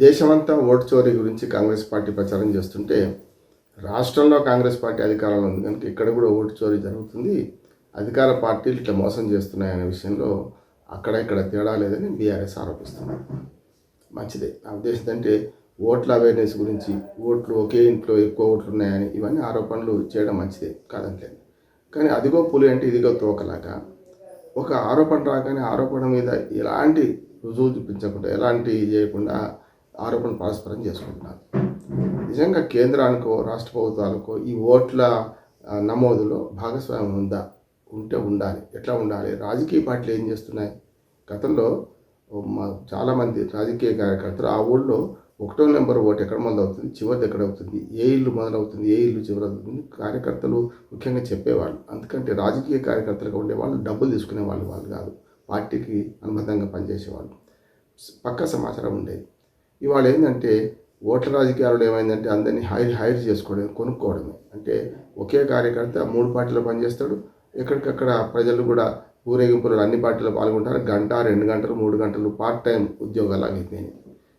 దేశమంతా ఓటు చోరీ గురించి కాంగ్రెస్ పార్టీ ప్రచారం చేస్తుంటే రాష్ట్రంలో కాంగ్రెస్ పార్టీ అధికారంలో ఉంది కనుక ఇక్కడ కూడా ఓటు చోరీ జరుగుతుంది. అధికార పార్టీలు ఇట్లా మోసం చేస్తున్నాయనే విషయంలో అక్కడ ఇక్కడ తేడా లేదని బీఆర్ఎస్ ఆరోపిస్తుంది. మంచిదే. నా ఉద్దేశం ఏంటంటే ఓట్ల అవేర్నెస్ గురించి ఓట్లు ఒకే ఇంట్లో ఎక్కువ ఓట్లు ఉన్నాయని ఇవన్నీ ఆరోపణలు చేయడం మంచిదే కాదంటలేదు కానీ అదిగో పులి అంటే ఇదిగో తోకలాగా ఒక ఆరోపణ రాగానే ఆరోపణ మీద ఎలాంటి రుజువు చూపించకుండా ఎలాంటి చేయకుండా ఆరోపణ పరస్పరం చేసుకుంటున్నారు నిజంగా కేంద్రానికో రాష్ట్ర ప్రభుత్వాలకో ఈ ఓట్ల నమోదులో భాగస్వామ్యం ఉందా? ఉంటే ఉండాలి. ఎట్లా ఉండాలి? రాజకీయ పార్టీలు ఏం చేస్తున్నాయి? గతంలో చాలామంది రాజకీయ కార్యకర్తలు ఆ ఊళ్ళో ఒకటో నెంబర్ ఓటు ఎక్కడ మొదలవుతుంది? చివరిది ఎక్కడ అవుతుంది? ఏ ఇల్లు మొదలవుతుంది? ఏ ఇల్లు చివరి అవుతుంది? కార్యకర్తలు ముఖ్యంగా చెప్పేవాళ్ళు. అందుకంటే రాజకీయ కార్యకర్తలుగా ఉండేవాళ్ళు డబ్బులు తీసుకునే వాళ్ళు వాళ్ళు కాదు. పార్టీకి అనుబంధంగా పనిచేసేవాళ్ళు. పక్క సమాచారం ఉండేది. ఇవాళ ఏంటంటే ఓట్ల రాజకీయాలు ఏమైందంటే అందరినీ హైర్ హైర్ చేసుకోవడం కొనుక్కోవడమే. అంటే ఒకే కార్యకర్త మూడు పార్టీలో పనిచేస్తాడు. ఎక్కడికక్కడ ప్రజలు కూడా ఊరేగింపులు అన్ని పార్టీలో పాల్గొంటారు. గంట రెండు గంటలు మూడు గంటలు పార్ట్ టైం ఉద్యోగాలు అయిపోయినాయి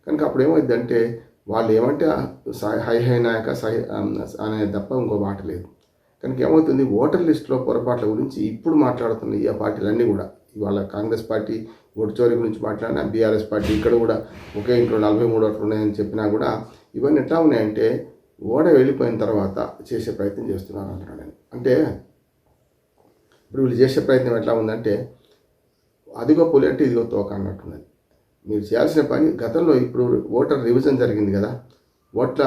కనుక అప్పుడు ఏమైందంటే వాళ్ళు ఏమంటే సై- హై హై నాయక సై అనే తప్ప ఇంకో మాట లేదు. కనుక ఏమవుతుంది? ఓటర్ లిస్టులో పొరపాట్ల గురించి ఇప్పుడు మాట్లాడుతున్నాయి ఆ పార్టీలన్నీ కూడా ఇవాళ కాంగ్రెస్ పార్టీ ఓటు చోరీ గురించి మాట్లాడినా బీఆర్ఎస్ పార్టీ ఇక్కడ కూడా ఒకే ఇంట్లో నలభై మూడు ఓట్లు ఉన్నాయని చెప్పినా కూడా ఇవన్నీ ఎట్లా ఉన్నాయంటే ఓడ వెళ్ళిపోయిన తర్వాత చేసే ప్రయత్నం చేస్తున్నాను అంటున్నాను నేను అంటే ఇప్పుడు వీళ్ళు చేసే ప్రయత్నం ఎట్లా ఉందంటే అదిగో పులి అంటే ఇదిగో తోక అన్నట్టున్నది మీరు చేయాల్సిన పని గతంలో ఇప్పుడు ఓటర్ రివిజన్ జరిగింది కదా ఓట్ల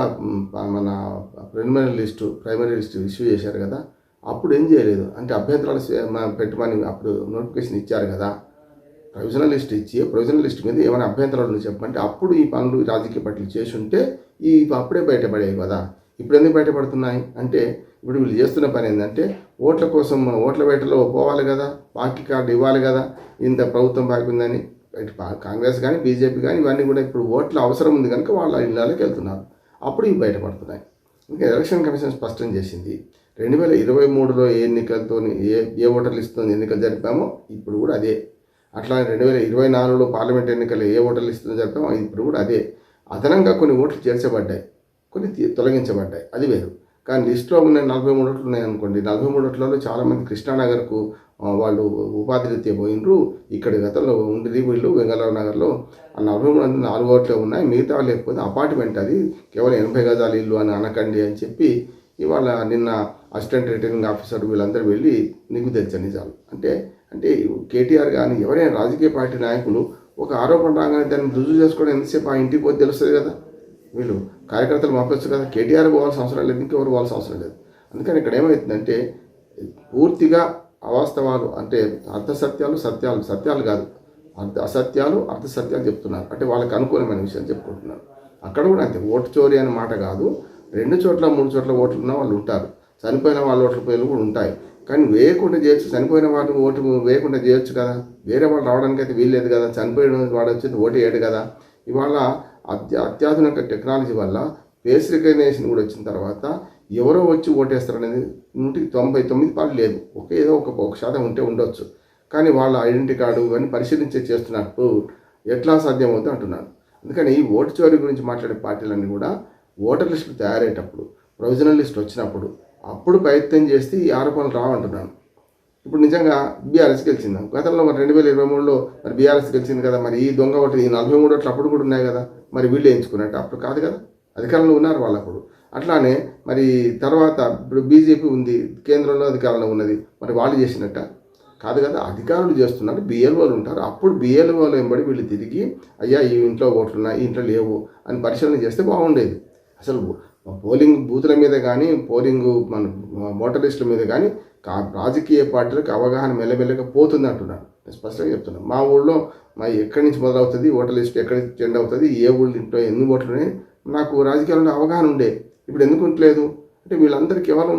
మన preliminary list primary list issue చేశారు కదా అప్పుడు ఏం చేయలేదు. అంటే అభ్యంతరాలు పెట్టమని అప్పుడు నోటిఫికేషన్ ఇచ్చారు కదా ప్రొవిజనల్ లిస్ట్ ఇచ్చి ప్రొవిజనల్ లిస్ట్ మీద ఏమైనా అభ్యంతరాలు ఉన్నాయి అప్పుడు ఈ పనులు రాజకీయ పార్టీలు చేసి ఉంటే ఈ అప్పుడే బయటపడేవి కదా. ఇప్పుడు ఎందుకు బయటపడుతున్నాయి? అంటే ఇప్పుడు వీళ్ళు చేస్తున్న పని ఏంటంటే ఓట్ల కోసం ఓట్ల వేటలో పోవాలి కదా పార్టీ కార్డు ఇవ్వాలి కదా ఇంత ప్రభుత్వం బాకీ కాంగ్రెస్ కానీ బీజేపీ కానీ ఇవన్నీ కూడా ఇప్పుడు ఓట్ల అవసరం ఉంది కనుక వాళ్ళ ఇళ్ళకి వెళ్తున్నారు. అప్పుడు ఇవి బయటపడుతున్నాయి. ఇంకా ఎలక్షన్ కమిషన్ స్పష్టం చేసింది. రెండు వేల ఇరవై మూడులో ఏ ఎన్నికలతో ఏ ఏ ఓటర్లు ఇస్తుంది ఎన్నికలు జరిపామో ఇప్పుడు కూడా అదే. అట్లా రెండు వేల ఇరవై నాలుగులో పార్లమెంట్ ఎన్నికలు ఏ ఓటర్లు ఇస్తుందో జరిపామో ఇప్పుడు కూడా అదే. అదనంగా కొన్ని ఓట్లు చేర్చబడ్డాయి. కొన్ని తొలగించబడ్డాయి. అది వేరు. కానీ లిస్టులో ఉన్న నలభై మూడు ఓట్లు ఉన్నాయి అనుకోండి నలభై మూడు ఓట్లలో చాలామంది కృష్ణానగర్కు వాళ్ళు ఉపాధి రీత్యా పోయినరు. ఇక్కడ గతంలో ఉండి వీళ్ళు వెంగళరావు నగర్లో. నలభై నాలుగు ఓట్లే ఉన్నాయి. మిగతా లేకపోతే అపార్ట్మెంట్ అది. కేవలం ఎనభై గజాల ఇల్లు అని అనకండి అని చెప్పి ఇవాళ నిన్న అసిస్టెంట్ రిటర్నింగ్ ఆఫీసర్ వీళ్ళందరూ వెళ్ళి నిగ్గు తెచ్చా నిజాలు? అంటే అంటే కేటీఆర్ కానీ ఎవరైనా రాజకీయ పార్టీ నాయకులు ఒక ఆరోపణ రాగానే దాన్ని రుజువు చేసుకోవడం ఎంతసేపు ఆ ఇంటికి పోతే తెలుస్తుంది కదా? వీళ్ళు కార్యకర్తలు మాపేస్తారు కదా. కేటీఆర్ పోవాల్సిన అవసరం లేదు. ఇంకెవరు పోవాల్సిన అవసరం లేదు. అందుకని ఇక్కడ ఏమవుతుందంటే పూర్తిగా అవాస్తవాలు అంటే అర్ధసత్యాలు సత్యాలు సత్యాలు కాదు. అర్ధ అసత్యాలు అర్ధ సత్యాలు చెప్తున్నారు. అంటే వాళ్ళకి అనుకూలమైన విషయాలు చెప్పుకుంటున్నారు. అక్కడ కూడా అంతే. ఓటు చోరీ అనే మాట కాదు. రెండు చోట్ల మూడు చోట్ల ఓట్లు ఉన్న వాళ్ళు ఉంటారు. చనిపోయిన వాళ్ళ ఓట్ల పేర్లు కూడా ఉంటాయి. కానీ వేయకుండా చేయొచ్చు. చనిపోయిన వాళ్ళు ఓటు వేయకుండా చేయొచ్చు కదా. వేరే వాళ్ళు రావడానికి అయితే వీల్లేదు కదా. చనిపోయిన వాడు వచ్చి ఓటు వేయడు కదా. ఇవాళ అత్య అత్యాధునిక టెక్నాలజీ వల్ల ఫేస్ రికగ్నేషన్ కూడా వచ్చిన తర్వాత ఎవరో వచ్చి ఓటేస్తారనేది నూటికి తొంభై తొమ్మిది పాలు లేదు. ఒక ఏదో ఒక ఒక శాతం ఉంటే ఉండొచ్చు. కానీ వాళ్ళ ఐడెంటిటీ కార్డు ఇవన్నీ పరిశీలించే చేస్తున్నట్టు ఎట్లా సాధ్యమవుతుంది అంటున్నాను అందుకని ఈ ఓటు చోరీ గురించి మాట్లాడే పార్టీలన్నీ కూడా ఓటర్ లిస్టులు తయారయ్యేటప్పుడు ప్రొవిజనల్ లిస్ట్ వచ్చినప్పుడు అప్పుడు ప్రయత్నం చేస్తే ఈ ఆరోపణలు రావంటున్నాను ఇప్పుడు నిజంగా బీఆర్ఎస్ గెలిచింది? గతంలో మరి రెండు వేల ఇరవై మూడులో మరి బీఆర్ఎస్ గెలిచింది కదా మరి ఈ దొంగ ఓట్లు ఈ నలభై మూడు ఓట్లు అప్పుడు కూడా ఉన్నాయి కదా మరి వీళ్ళు ఎంచుకున్నట్టు అప్పుడు కాదు కదా? అధికారంలో ఉన్నారు వాళ్ళు అప్పుడు అట్లానే మరి తర్వాత ఇప్పుడు బీజేపీ ఉంది కేంద్రంలో అధికారంలో ఉన్నది మరి వాళ్ళు చేసినట్ట? కాదు కదా అధికారులు చేస్తున్నారు బిఎల్ఓలు ఉంటారు. అప్పుడు బిఎల్ఓలు వెంబడి వీళ్ళు తిరిగి అయ్యా ఈ ఇంట్లో ఓట్లున్నాయి ఈ ఇంట్లో లేవు అని పరిశీలన చేస్తే బాగుండేది. అసలు పోలింగ్ బూతుల మీద కానీ పోలింగ్ మన ఓటర్లిస్ట్ల మీద కానీ కా- రాజకీయ పార్టీలకు అవగాహన మెల్లమెల్లగా పోతుంది అంటున్నాను నేను స్పష్టంగా చెప్తున్నాను మా ఊళ్ళో మా ఎక్కడి నుంచి మొదలవుతుంది ఓటర్ లిస్ట్ ఎక్కడి నుంచి ఎండ్ అవుతుంది ఏ ఊళ్ళో ఇంట్లో ఎన్ని ఓట్లు నాకు రాజకీయాల్లో అవగాహన ఉండే. ఇప్పుడు ఎందుకు ఉండలేదు అంటే వీళ్ళందరూ కేవలం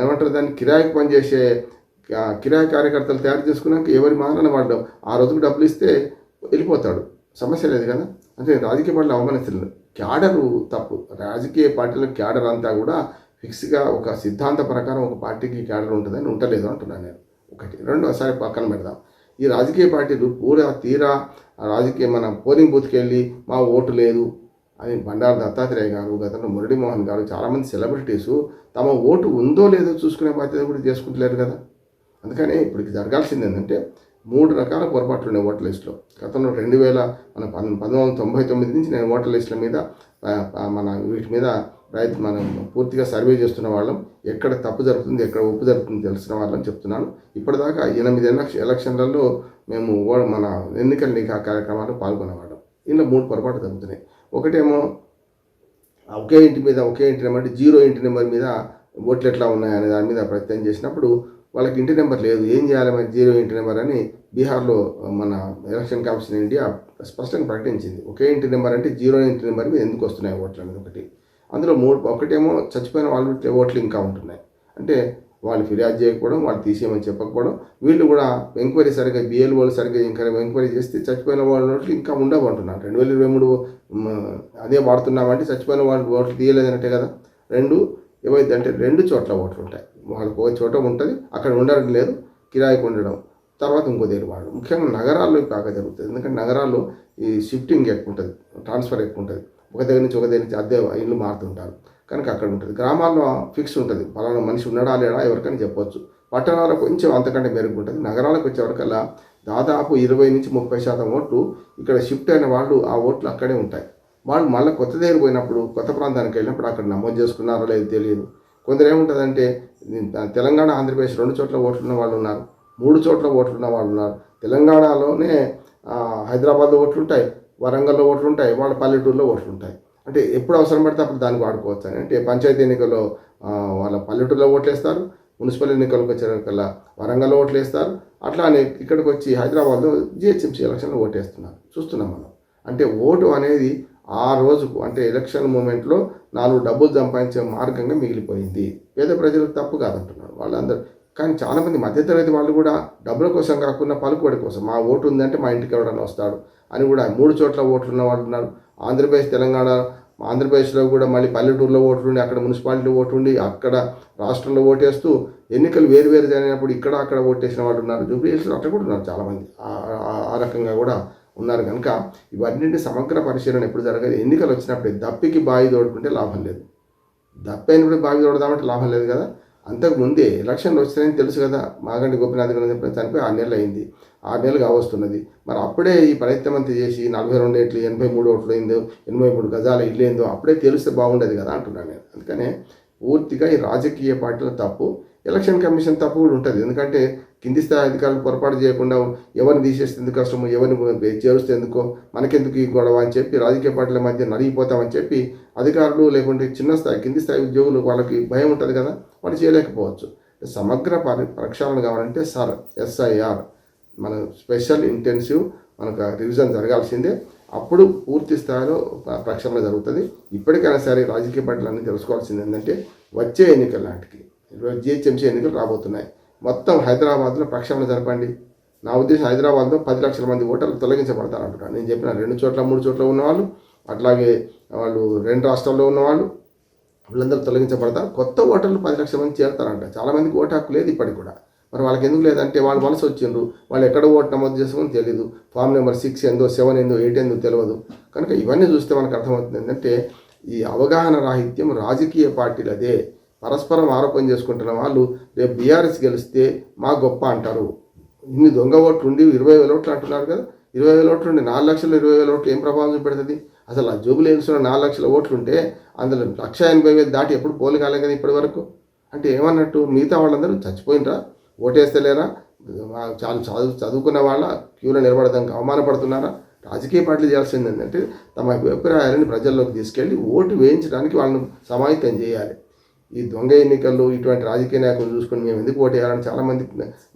ఏమంటారు దాన్ని కిరాయికి పనిచేసే ఆ, కిరాయి కార్యకర్తలు తయారు చేసుకున్నాక ఎవరి మానని వాడు ఆ రోజుకు డబ్బులు ఇస్తే వెళ్ళిపోతాడు. సమస్య లేదు కదా? అంటే రాజకీయ పార్టీలు అవమానిస్తున్నారు. క్యాడరు తప్పు. రాజకీయ పార్టీల క్యాడర్ అంతా కూడా ఫిక్స్గా ఒక సిద్ధాంత ప్రకారం ఒక పార్టీకి క్యాడర్ ఉంటుందని ఉండలేదు అంటున్నాను నేను. ఒకటి. రెండోసారి పక్కన పెడదాం. ఈ రాజకీయ పార్టీలు పూరా తీరా రాజకీయ మన పోలింగ్ బూత్కి వెళ్ళి మా ఓటు లేదు. అని బండారు దత్తాత్రేయ గారు గతంలో మురళీమోహన్ గారు చాలామంది సెలబ్రిటీస్ తమ ఓటు ఉందో లేదో చూసుకునే బాధ్యత కూడా చేసుకుంటలేరు కదా. అందుకని ఇప్పటికి జరగాల్సింది ఏంటంటే మూడు రకాల పొరపాట్లు ఉన్నాయి ఓటర్ లిస్టులో. గతంలో రెండు వేల మన పన్ పంతొమ్మిది వందల తొంభై తొమ్మిది నుంచి నేను ఓటర్ లిస్టుల మీద మన వీటి మీద రైతు మనం పూర్తిగా సర్వే చేస్తున్న వాళ్ళం. ఎక్కడ తప్పు జరుగుతుంది ఎక్కడ ఒప్పు జరుగుతుంది తెలిసిన వాళ్ళని చెప్తున్నాను. ఇప్పటిదాకా ఎనిమిది ఎలక్ష ఎలక్షన్లలో మేము ఓ- మన ఎన్నికల నిఘా కార్యక్రమాల్లో పాల్గొనేవాళ్ళం ఇందులో మూడు పొరపాటు జరుగుతున్నాయి. ఒకటేమో ఒకే ఇంటి మీద ఒకే ఇంటి నెంబర్ అంటే జీరో ఇంటి నెంబర్ మీద ఓట్లు ఎట్లా ఉన్నాయనే దాని మీద ప్రయత్నం చేసినప్పుడు వాళ్ళకి ఇంటి నెంబర్ లేదు. ఏం చేయాలి మరి జీరో ఇంటి నెంబర్ అని బీహార్లో మన ఎలక్షన్ కమిషన్ ఇండియా స్పష్టంగా ప్రకటించింది. ఒకే ఇంటి నెంబర్ అంటే జీరో ఇంటి నెంబర్ మీద ఎందుకు వస్తున్నాయి ఓట్లు అనేది ఒకటి. అందులో మూడు ఒకటేమో చచ్చిపోయిన వాళ్ళు ఓట్లు ఇంకా ఉంటున్నాయి. అంటే వాళ్ళు ఫిర్యాదు చేయకపోవడం వాళ్ళు తీసేయమని చెప్పకపోవడం వీళ్ళు కూడా ఎంక్వైరీ సరిగ్గా బిఎల్ వాళ్ళు సరిగ్గా ఇంకా ఎంక్వైరీ చేస్తే చచ్చిపోయిన వాళ్ళ ఓట్లు ఇంకా ఉండవంటున్నారు. రెండు వేల ఇరవై మూడు అదే వాడుతున్నామంటే చచ్చిపోయిన వాళ్ళు ఓట్లు తీయలేదన్నట్టే కదా? రెండు ఏమైంది అంటే రెండు చోట్ల ఓట్లు ఉంటాయి. వాళ్ళకి ఒక చోట ఉంటుంది అక్కడ ఉండడం లేదు కిరాయికి ఉండడం. తర్వాత ఇంకో దగ్గర వాడు ముఖ్యంగా నగరాల్లో బాగా జరుగుతుంది. ఎందుకంటే నగరాల్లో ఈ షిఫ్టింగ్ ఎక్కువ ఉంటుంది ట్రాన్స్ఫర్ ఎక్కువ ఉంటుంది. ఒక దగ్గర నుంచి ఒక దగ్గర నుంచి అద్దె ఇల్లు మారుతుంటారు. కనుక అక్కడ ఉంటుంది. గ్రామాల్లో ఫిక్స్ ఉంటుంది. పలానా మనిషి ఉన్నాడా లేడా ఎవరికైనా చెప్పొచ్చు. పట్టణాల్లో కొంచెం అంతకంటే మెరుగు ఉంటుంది. నగరాలకు వచ్చేవరకల్లా దాదాపు ఇరవై నుంచి ముప్పై శాతం ఓట్లు ఇక్కడ షిఫ్ట్ అయిన వాళ్ళు ఆ ఓట్లు అక్కడే ఉంటాయి. వాళ్ళు మళ్ళీ కొత్త దగ్గర పోయినప్పుడు కొత్త ప్రాంతానికి వెళ్ళినప్పుడు అక్కడ నమోదు చేసుకున్నారో లేదో తెలియదు. కొందరు ఏముంటుందంటే తెలంగాణ ఆంధ్రప్రదేశ్ రెండు చోట్ల ఓట్లున్న వాళ్ళు ఉన్నారు. మూడు చోట్ల ఓట్లున్న వాళ్ళు ఉన్నారు. తెలంగాణలోనే హైదరాబాద్లో ఓట్లు ఉంటాయి. వరంగల్లో ఓట్లు ఉంటాయి. వాళ్ళ పల్లెటూరులో ఓట్లు ఉంటాయి. అంటే ఎప్పుడు అవసరం పడితే అప్పుడు దాన్ని వాడుకోవచ్చు అని. అంటే పంచాయతీ ఎన్నికల్లో వాళ్ళ పల్లెటూరులో ఓట్లేస్తారు మున్సిపల్ ఎన్నికలకు వచ్చేకల్లా వరంగల్లో ఓట్లు వేస్తారు అట్లానే ఇక్కడికి వచ్చి హైదరాబాద్లో జిహెచ్ఎంసీ ఎలక్షన్లో ఓటేస్తున్నారు. చూస్తున్నాం మనం. అంటే ఓటు అనేది ఆ రోజుకు అంటే ఎలక్షన్ మూమెంట్లో నాలుగు డబ్బులు సంపాదించే మార్గంగా మిగిలిపోయింది. పేద ప్రజలకు తప్పు కాదంటున్నారు వాళ్ళందరూ. కానీ చాలామంది మధ్యతరగతి వాళ్ళు కూడా డబ్బుల కోసం కాకుండా పలుకుబడి కోసం మా ఓటు ఉందంటే మా ఇంటికి ఎవడన్నా వస్తాడు అని కూడా మూడు చోట్ల ఓట్లు ఉన్న వాళ్ళు ఉన్నారు. ఆంధ్రప్రదేశ్ తెలంగాణ ఆంధ్రప్రదేశ్లో కూడా మళ్ళీ పల్లెటూరులో ఓటుండి అక్కడ మున్సిపాలిటీలో ఓటుండి అక్కడ రాష్ట్రంలో ఓటేస్తూ ఎన్నికలు వేరు వేరు జరిగినప్పుడు ఇక్కడ అక్కడ ఓటేసిన వాళ్ళు ఉన్నారు. జూబ్లీహిల్స్లో అట్లా కూడా ఉన్నారు చాలామంది. ఆ- రకంగా కూడా ఉన్నారు కనుక ఇవన్నింటి సమగ్ర పరిశీలన ఎప్పుడు జరగాలి ఎన్నికలు వచ్చినప్పుడే దప్పికి బావి తోడుకుంటే లాభం లేదు. దప్పైనప్పుడు బావి తోడదామంటే లాభం లేదు కదా. అంతకు ముందే ఎలక్షన్లు వస్తాయని తెలుసు కదా మాగంటి గోపినాథ్ గారు చనిపోయి ఆరు నెలలు అయింది. ఆరు నెలలు కావస్తున్నది. మరి అప్పుడే ఈ ప్రయత్నం అంతా చేసి నలభై రెండు ఎట్లు ఎనభై మూడు ఓట్లు అయిందో ఎనభై మూడు గజాల ఇల్లు ఏందో అప్పుడే తెలిస్తే బాగుండేది కదా అంటున్నాను నేను. అందుకనే పూర్తిగా ఈ రాజకీయ పార్టీల తప్పు ఎలక్షన్ కమిషన్ తప్పు కూడా ఉంటుంది. ఎందుకంటే కింది స్థాయి అధికారులు పొరపాటు చేయకుండా ఎవరిని తీసేస్తే ఎందుకు కష్టము ఎవరిని చేరుస్తే ఎందుకో మనకెందుకు ఈ గొడవ అని చెప్పి రాజకీయ పార్టీల మధ్య నలిగిపోతామని చెప్పి అధికారులు లేకుంటే చిన్న స్థాయి కింది స్థాయి ఉద్యోగులు వాళ్ళకి భయం ఉంటుంది కదా వాళ్ళు చేయలేకపోవచ్చు. సమగ్ర పరి ప్రక్షాళన కావాలంటే సార్ ఎస్ఐఆర్ మన స్పెషల్ ఇంటెన్సివ్ మనకు రివిజన్ జరగాల్సిందే. అప్పుడు పూర్తి స్థాయిలో ప్రక్షాళన జరుగుతుంది. ఇప్పటికైనా సరే రాజకీయ పార్టీలు అన్నీ తెలుసుకోవాల్సింది ఏంటంటే వచ్చే ఎన్నికల నాటికి జిహెచ్ఎంసీ ఎన్నికలు రాబోతున్నాయి. మొత్తం హైదరాబాద్లో ప్రక్షాళన జరపండి. నా ఉద్దేశం హైదరాబాద్లో పది లక్షల మంది ఓటర్లు తొలగించబడతారు అంటున్నాను నేను చెప్పిన రెండు చోట్ల మూడు చోట్ల ఉన్నవాళ్ళు అట్లాగే వాళ్ళు రెండు రాష్ట్రాల్లో ఉన్నవాళ్ళు వీళ్ళందరూ తొలగించబడతారు. కొత్త ఓటర్లు పది లక్షల మంది చేరుతారంట. చాలామందికి ఓటు హక్కు లేదు ఇప్పటికి కూడా. మరి వాళ్ళకి ఎందుకు లేదంటే వాళ్ళు వలస వచ్చిండ్రు. వాళ్ళు ఎక్కడ ఓటు నమోదు చేసుకుని తెలియదు ఫామ్ నెంబర్ సిక్స్ ఏందో సెవెన్ ఏందో ఎయిట్ ఏందో తెలియదు కనుక ఇవన్నీ చూస్తే మనకు అర్థమవుతుంది ఏంటంటే ఈ అవగాహన రాహిత్యం రాజకీయ పార్టీలదే. పరస్పరం ఆరోపణ చేసుకుంటున్న వాళ్ళు రేపు బీఆర్ఎస్ గెలిస్తే మా గొప్ప అంటారు. ఇన్ని దొంగ ఓట్లు ఉండి ఇరవై వేల ఓట్లు అంటున్నారు కదా. ఇరవై వేల ఓట్లు ఉండి నాలుగు లక్షలు ఇరవై వేల ఓట్లు ఏం ప్రభావం చూపెడుతుంది? అసలు ఆ జోబులు వేసుకున్న నాలుగు లక్షల ఓట్లు ఉంటే అందులో లక్ష ఎనభై వేలు దాటి ఎప్పుడు పోలు కాలే కదా ఇప్పటి వరకు. అంటే ఏమన్నట్టు మిగతా వాళ్ళందరూ చచ్చిపోయినరా? ఓటేస్తలేరా వా- చాలా చదువు చదువుకున్న వాళ్ళ క్యూలో నిలబడడానికి అవమానపడుతున్నారా? రాజకీయ పార్టీలు చేయాల్సింది ఏంటంటే తమ అభిప్రాయాలను ప్రజల్లోకి తీసుకెళ్ళి ఓటు వేయించడానికి వాళ్ళని సమాహితం చేయాలి. ఈ దొంగ ఎన్నికల్లో ఇటువంటి రాజకీయ నాయకులు చూసుకొని మేము ఎందుకు ఓటు వేయాలని చాలామంది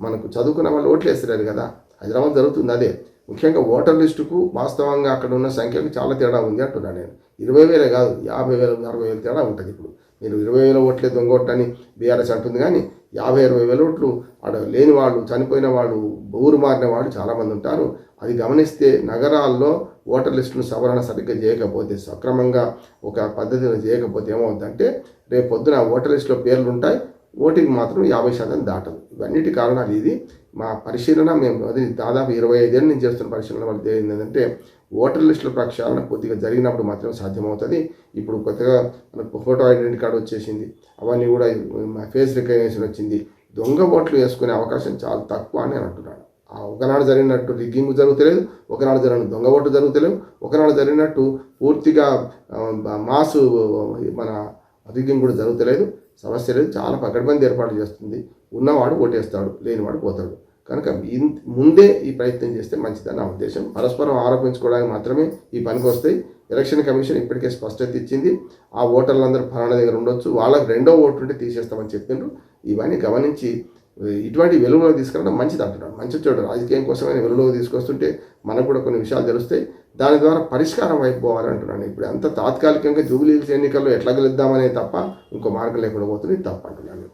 మనకు చదువుకున్న వాళ్ళు ఓట్లు వేస్తున్నారు కదా. హైదరాబాద్ జరుగుతుంది అదే. ముఖ్యంగా ఓటర్ లిస్టుకు వాస్తవంగా అక్కడ ఉన్న సంఖ్యకు చాలా తేడా ఉంది అంటున్నాను నేను. ఇరవై వేలే కాదు యాభై వేల అరవై వేలు తేడా ఉంటుంది ఇప్పుడు. మీరు ఇరవై వేల ఓట్లే దొంగ ఓట్లు బీఆర్ఎస్ అంటుంది కానీ యాభై అరవై వేల ఓట్లు ఆడ లేని వాళ్ళు చనిపోయిన వాళ్ళు ఊరు మారిన వాళ్ళు చాలామంది ఉంటారు. అది గమనిస్తే నగరాల్లో ఓటర్ లిస్టును సవరణ సరిగ్గా చేయకపోతే సక్రమంగా ఒక పద్ధతిలో చేయకపోతే ఏమవుతుందంటే రేపు పొద్దున ఓటర్ లిస్టులో పేర్లు ఉంటాయి ఓటింగ్ మాత్రం యాభై శాతం దాటదు. ఇవన్నిటి కారణాలు ఇది. మా పరిశీలన మేము అది దాదాపు ఇరవై ఐదేళ్ళ నుంచి చేస్తున్న పరిశీలన వల్ల ఏంటంటే ఓటర్ లిస్టుల ప్రక్షాళన కొద్దిగా జరిగినప్పుడు మాత్రమే సాధ్యమవుతుంది. ఇప్పుడు కొత్తగా మనకు ఫోటో ఐడెంటిటీ కార్డు వచ్చేసింది. అవన్నీ కూడా ఫేస్ రికగ్నేషన్ వచ్చింది. దొంగ ఓట్లు వేసుకునే అవకాశం చాలా తక్కువ అని నేను అంటున్నాను. ఆ ఒకనాడు జరిగినట్టు రిగ్గింగ్ జరుగుతలేదు. ఒకనాడు జరిగిన దొంగ ఓట్లు జరుగుతలేవు. ఒకనాడు జరిగినట్టు పూర్తిగా మాసు మన రిగ్గింగ్ కూడా జరుగుతలేదు. సమస్య లేదు. చాలా పకడ్బందీ ఏర్పాటు చేస్తుంది. ఉన్నవాడు ఓటేస్తాడు. లేనివాడు పోతాడు. కనుక ముందే ఈ ప్రయత్నం చేస్తే మంచిదని నా ఉద్దేశం. పరస్పరం ఆరోపించుకోవడానికి మాత్రమే ఈ పనికి వస్తాయి. ఎలక్షన్ కమిషన్ ఇప్పటికే స్పష్టత ఇచ్చింది. ఆ ఓటర్లందరూ ఫలానా దగ్గర ఉండొచ్చు. వాళ్ళకి రెండో ఓటు ఉంటే తీసేస్తామని చెప్పిండ్రు. ఇవన్నీ గమనించి ఇటువంటి వెలుగులోకి తీసుకురావడం మంచిది అంటున్నాడు. మంచి చోట రాజకీయం కోసమైన వెలుగులోకి తీసుకొస్తుంటే మనకు కూడా కొన్ని విషయాలు తెలుస్తాయి. దాని ద్వారా పరిష్కారం అయిపోవాలంటున్నాను ఇప్పుడు అంత తాత్కాలికంగా జూబిలీ హిల్స్ ఎన్నికల్లో ఎట్లా గెలుద్దామనే తప్ప ఇంకో మార్గం లేకుండా పోతుంది తప్పంటున్నాను